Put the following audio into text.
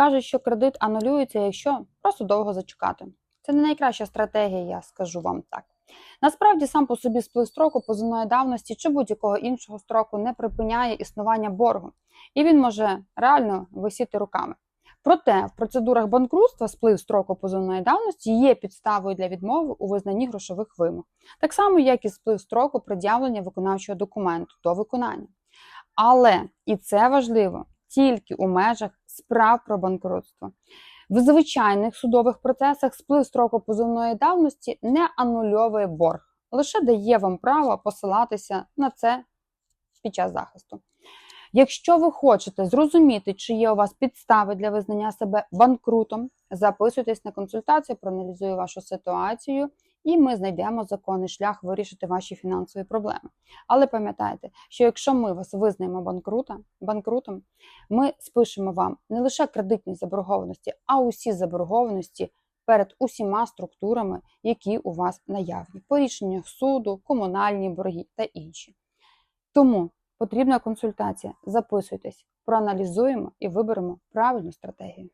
Кажуть, що кредит анулюється, якщо просто довго зачекати. Це не найкраща стратегія, я скажу вам так. Насправді, сам по собі сплив строку позовної давності чи будь-якого іншого строку не припиняє існування боргу, і він може реально висіти руками. Проте в процедурах банкрутства сплив строку позовної давності є підставою для відмови у визнанні грошових вимог, так само як і сплив строку пред'явлення виконавчого документу до виконання. Але і це важливо тільки у межах справ про банкрутство. В звичайних судових процесах сплив строку позовної давності не анульовує борг, лише дає вам право посилатися на це під час захисту. Якщо ви хочете зрозуміти, чи є у вас підстави для визнання себе банкрутом, записуйтесь на консультацію, проаналізую вашу ситуацію, і ми знайдемо законний шлях вирішити ваші фінансові проблеми. Але пам'ятайте, що якщо ми вас визнаємо банкрутом, ми спишемо вам не лише кредитні заборгованості, а усі заборгованості перед усіма структурами, які у вас наявні, по рішеннях суду, комунальні борги та інші. Тому потрібна консультація. Записуйтесь, проаналізуємо і виберемо правильну стратегію.